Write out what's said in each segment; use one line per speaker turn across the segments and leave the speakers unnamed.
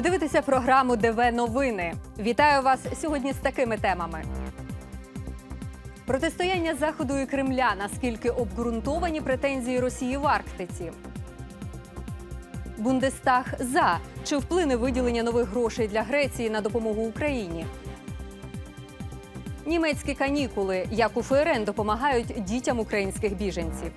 Ви дивитеся програму ДВ Новини. Вітаю вас сьогодні з такими темами. Протистояння Заходу і Кремля. Наскільки обґрунтовані претензії Росії в Арктиці? Бундестаг за чи вплине виділення нових грошей для Греції на допомогу Україні? Німецькі канікули. Як у ФРН допомагають дітям українських біженців?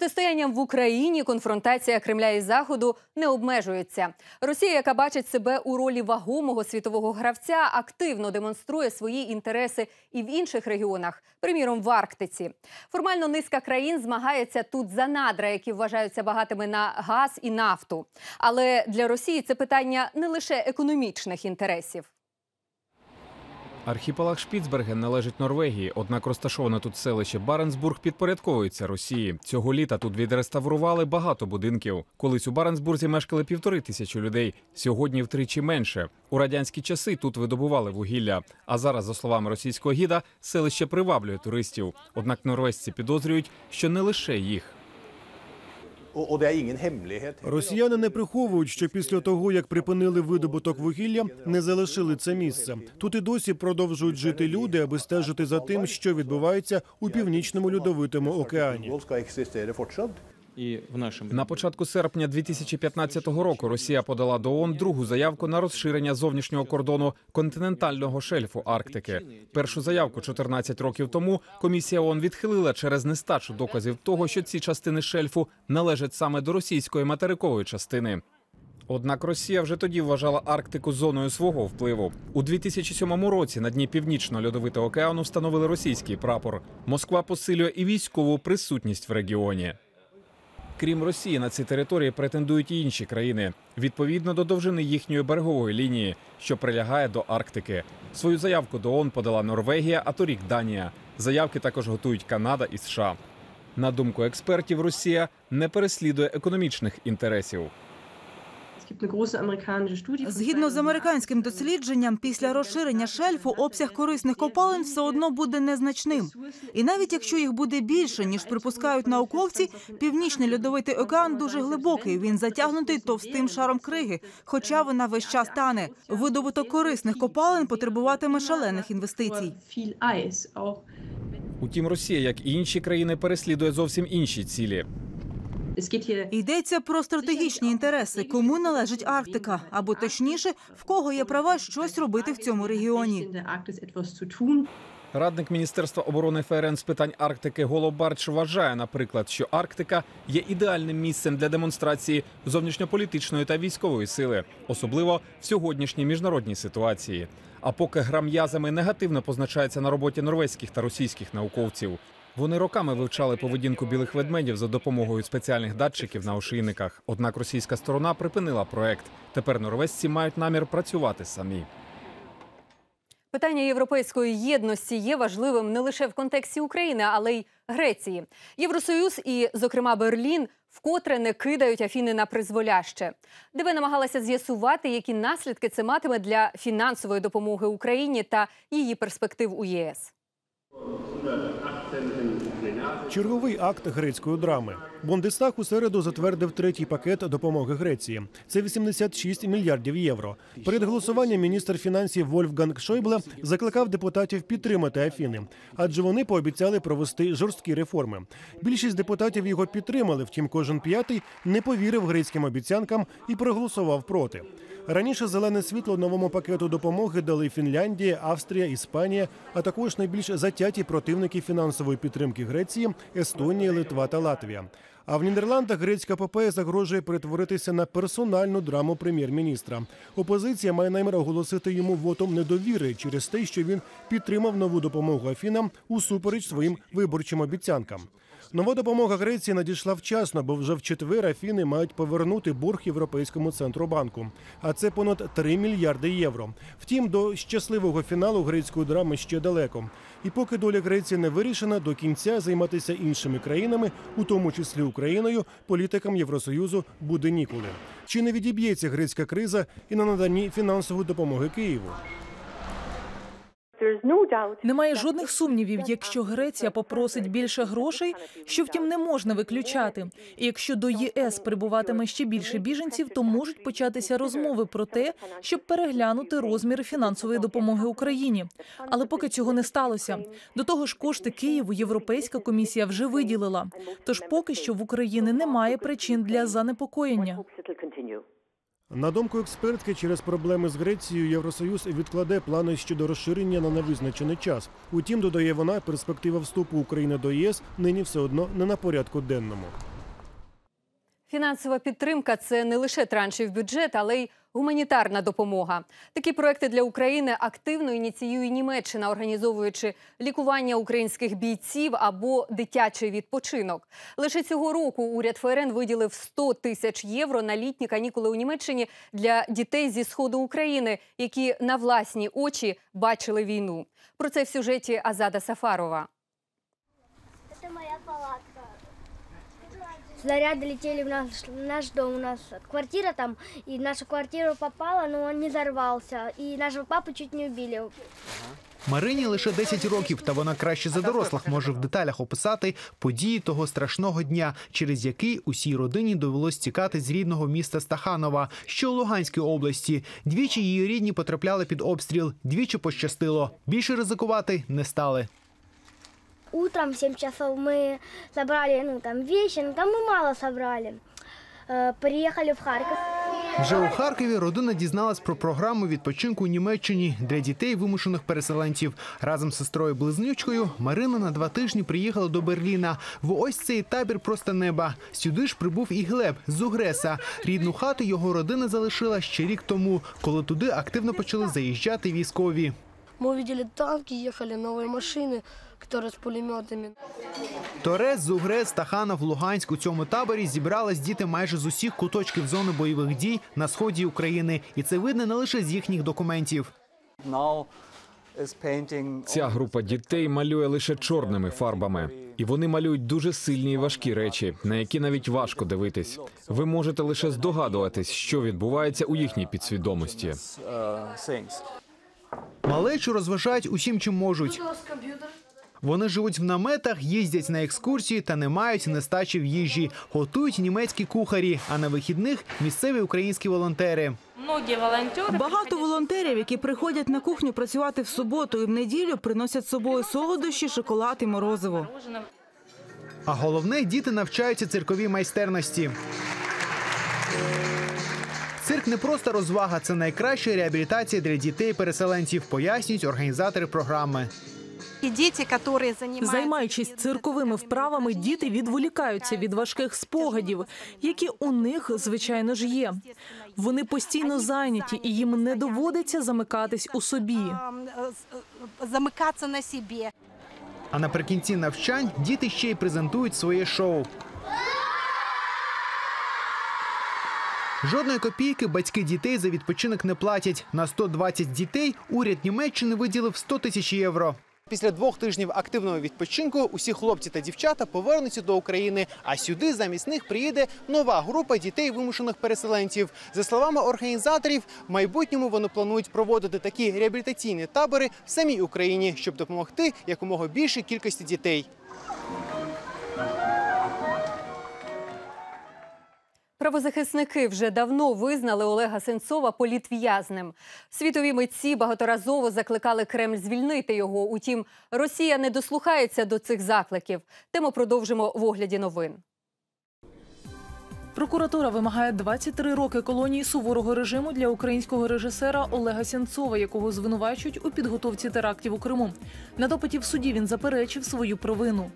Протистоянням в Україні конфронтація Кремля і Заходу не обмежується. Росія, яка бачить себе у ролі вагомого світового гравця, активно демонструє свої інтереси і в інших регіонах, приміром в Арктиці. Формально низка країн змагається тут за надра, які вважаються багатими на газ і нафту. Але для Росії це питання не лише економічних інтересів.
Архіпелаг Шпіцберген належить Норвегії, однак розташоване тут селище Баренцбург підпорядковується Росії. Цього літа тут відреставрували багато будинків. Колись у Баренцбурзі мешкали півтори тисячі людей. Сьогодні втричі менше. У радянські часи тут видобували вугілля. А зараз, за словами російського гіда, селище приваблює туристів. Однак норвезці підозрюють, що не лише їх.
Росіяни не приховують, що після того, як припинили видобуток вугілля, не залишили це місце. Тут і досі продовжують жити люди, аби стежити за тим, що відбувається у північному льодовитому океані.
І в нашому
На початку серпня 2015 року Росія подала до ООН другу заявку на розширення зовнішнього кордону континентального шельфу Арктики. Першу заявку 14 років тому комісія ООН відхилила через нестачу доказів того, що ці частини шельфу належать саме до російської материкової частини. Однак Росія вже тоді вважала Арктику зоною свого впливу. У 2007 році на дні північного льодовитого океану встановили російський прапор. Москва посилює і військову присутність в регіоні. Крім Росії, на ці території претендують і інші країни відповідно до довжини їхньої берегової лінії, що прилягає до Арктики. Свою заявку до ООН подала Норвегія, а торік Данія. Заявки також готують Канада і США. На думку експертів, Росія не переслідує економічних інтересів.
Згідно з американським дослідженням, після розширення шельфу обсяг корисних копалин все одно буде незначним. І навіть якщо їх буде більше, ніж припускають науковці, північний льодовитий океан дуже глибокий. Він затягнутий товстим шаром криги, хоча вона весь час тане. Видобуток корисних копалин потребуватиме шалених інвестицій.
Утім, Росія, як і інші країни, переслідує зовсім інші цілі.
Йдеться про стратегічні інтереси, кому належить Арктика, або точніше, в кого є права щось робити в цьому регіоні.
Радник Міністерства оборони ФРН з питань Арктики Голобарч вважає, наприклад, що Арктика є ідеальним місцем для демонстрації зовнішньополітичної та військової сили, особливо в сьогоднішній міжнародній ситуації. А поки гра м'язами негативно позначається на роботі норвезьких та російських науковців. Вони роками вивчали поведінку білих ведмедів за допомогою спеціальних датчиків на ошийниках. Однак російська сторона припинила проект. Тепер норвезці мають намір працювати самі.
Питання європейської єдності є важливим не лише в контексті України, але й Греції. Євросоюз і, зокрема, Берлін вкотре не кидають Афіни на призволяще. ДВ намагалася з'ясувати, які наслідки це матиме для фінансової допомоги Україні та її перспектив у ЄС.
Черговий акт грецької драми. Бундестаг у середу затвердив третій пакет допомоги Греції. Це 86 мільярдів євро. Перед голосуванням міністр фінансів Вольфганг Шойбле закликав депутатів підтримати Афіни, адже вони пообіцяли провести жорсткі реформи. Більшість депутатів його підтримали. Втім, кожен п'ятий не повірив грецьким обіцянкам і проголосував проти. Раніше зелене світло новому пакету допомоги дали Фінляндія, Австрія, Іспанія, а також найбільш затяті противники фінансової підтримки Греції Естонія, Литва та Латвія. А в Нідерландах грецька попея загрожує перетворитися на персональну драму прем'єр-міністра. Опозиція має намір оголосити йому вотом недовіри через те, що він підтримав нову допомогу Афінам усупереч своїм виборчим обіцянкам. Нова допомога Греції надійшла вчасно, бо вже в четвер Афіни мають повернути борг Європейському центробанку. А це понад 3 мільярди євро. Втім, до щасливого фіналу грецької драми ще далеко. І поки доля Греції не вирішена, до кінця займатися іншими країнами, у тому числі Україною, політикам Євросоюзу буде ніколи. Чи не відіб'ється грецька криза і на наданні фінансової допомоги Києву?
Немає жодних сумнівів, якщо Греція попросить більше грошей, що втім не можна виключати. І якщо до ЄС прибуватиме ще більше біженців, то можуть початися розмови про те, щоб переглянути розміри фінансової допомоги Україні. Але поки цього не сталося. До того ж, кошти Києву Європейська комісія вже виділила. Тож поки що в Україні немає причин для занепокоєння.
На думку експертки, через проблеми з Грецією Євросоюз відкладе плани щодо розширення на невизначений час. Утім, додає вона, перспектива вступу України до ЄС нині все одно не на порядку денному.
Фінансова підтримка це не лише транші в бюджет, але й гуманітарна допомога. Такі проекти для України активно ініціює Німеччина, організовуючи лікування українських бійців або дитячий відпочинок. Лише цього року уряд ФРН виділив 100 тисяч євро на літні канікули у Німеччині для дітей зі сходу України, які на власні очі бачили війну. Про це в сюжеті Азада Сафарова.
Снаряды летели в наш, в наш дом, у нас квартира там, и в нашу квартиру попала, но он не взорвался. И нашего папу чуть не убили.
Марині лише 10 років, та вона краще за дорослих може в деталях описати події того страшного дня, через який усій родині довелось тікати з рідного міста Стаханова, що у Луганській області. Двічі її рідні потрапляли під обстріл, двічі пощастило. Більше ризикувати не стали
Утром в 7 часов мы собрали, ну, там, вещи, ну, там мы мало собрали. Э, Приехали в Харьков.
Вже у Харкові родина дізналась про програму відпочинку у Німеччині для дітей вимушених переселенців. Разом з сестрою близнючкою Марина на два тижні приїхала до Берліна. В ось цей табір просто неба. Сюди ж прибув і Глеб з Угреса. Рідну хату його родина залишила ще рік тому, коли туди активно почали заїжджати військові.
Мы увидели танки, ехали новые машины, которые с пулеметами.
Торез, Зугрес, Стаханов, Луганськ у цьому таборі зібрались діти майже з усіх куточків зони бойових дій на сході України, і це видно не лише з їхніх документів.
Ця група дітей малює лише чорними фарбами, і вони малюють дуже сильні і важкі речі, на які навіть важко дивитись. Ви можете лише здогадуватись, що відбувається у їхній підсвідомості.
Малечу розважають усім, чим можуть. Вони живуть в наметах, їздять на екскурсії та не мають нестачі в їжі. Готують німецькі кухарі, а на вихідних місцеві українські волонтери.
Багато волонтерів, які приходять на кухню працювати в суботу і в неділю, приносять з собою солодощі, шоколад і морозиво.
А головне, діти навчаються цирковій майстерності. Цирк не просто розвага, це найкраща реабілітація для дітей-переселенців, пояснюють організатори програми.
Займаючись цирковими вправами, діти відволікаються від важких спогадів, які у них, звичайно ж, є. Вони постійно зайняті, і їм не доводиться замикатись у собі.
замикатися на собі.
А наприкінці навчань діти ще й презентують своє шоу. Жодної копійки батьки дітей за відпочинок не платять. На 120 дітей уряд Німеччини виділив 100 тисяч євро. Після двох тижнів активного відпочинку усі хлопці та дівчата повернуться до України. А сюди замість них приїде нова група дітей вимушених переселенців. За словами організаторів, в майбутньому вони планують проводити такі реабілітаційні табори в самій Україні, щоб допомогти якомога більшій кількості дітей.
Правозахисники вже давно визнали Олега Сенцова політв'язнем. Світові митці багаторазово закликали Кремль звільнити його. Утім, Росія не дослухається до цих закликів. Тему продовжимо в огляді новин.
Прокуратура вимагає 23 роки колонії суворого режиму для українського режисера Олега Сенцова, якого звинувачують у підготовці терактів у Криму. На допиті в суді він заперечив свою провину.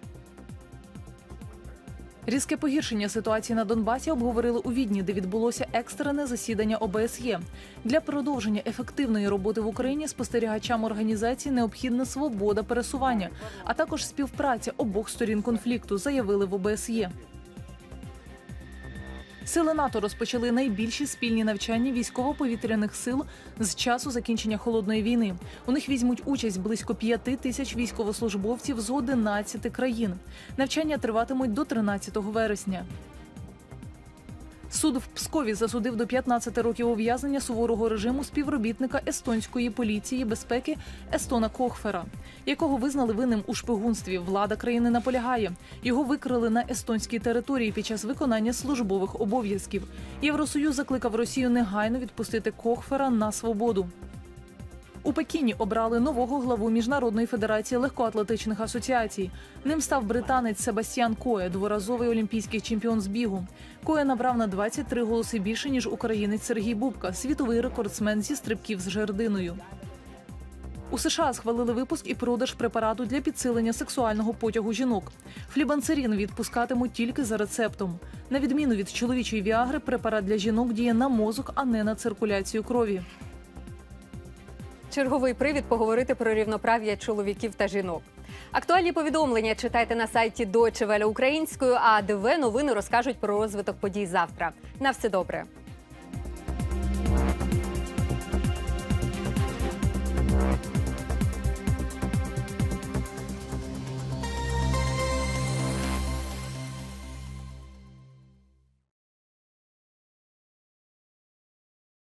Різке погіршення ситуації на Донбасі обговорили у Відні, де відбулося екстрене засідання ОБСЄ. Для продовження ефективної роботи в Україні спостерігачам організації необхідна свобода пересування, а також співпраця обох сторін конфлікту, заявили в ОБСЄ. Сили НАТО розпочали найбільші спільні навчання військово-повітряних сил з часу закінчення холодної війни. У них візьмуть участь близько п'яти тисяч військовослужбовців з 11 країн. Навчання триватимуть до 13 вересня. Суд в Пскові засудив до 15 років ув'язнення суворого режиму співробітника естонської поліції безпеки Естона Кохфера, якого визнали винним у шпигунстві. Влада країни наполягає. Його викрили на естонській території під час виконання службових обов'язків. Євросоюз закликав Росію негайно відпустити Кохфера на свободу. У Пекіні обрали нового главу міжнародної федерації легкоатлетичних асоціацій. Ним став британець Себастьян Коe, дворазовий олімпійський чемпіон з бігу. Коe набрав на 23 голоси більше ніж українець Сергій Бубка, світовий рекордсмен зі стрибків з жердиною. У США схвалили випуск і продаж препарату для підсилення сексуального потягу жінок. Флібанцерін відпускатимуть тільки за рецептом. На відміну від чоловічої віагри, препарат для жінок діє на мозок, а не на циркуляцію крові.
Черговий привід поговорити про рівноправ'я чоловіків та жінок. Актуальні повідомлення читайте на сайті Deutsche Welle українською, а ДВ новини розкажуть про розвиток подій завтра. На все добре.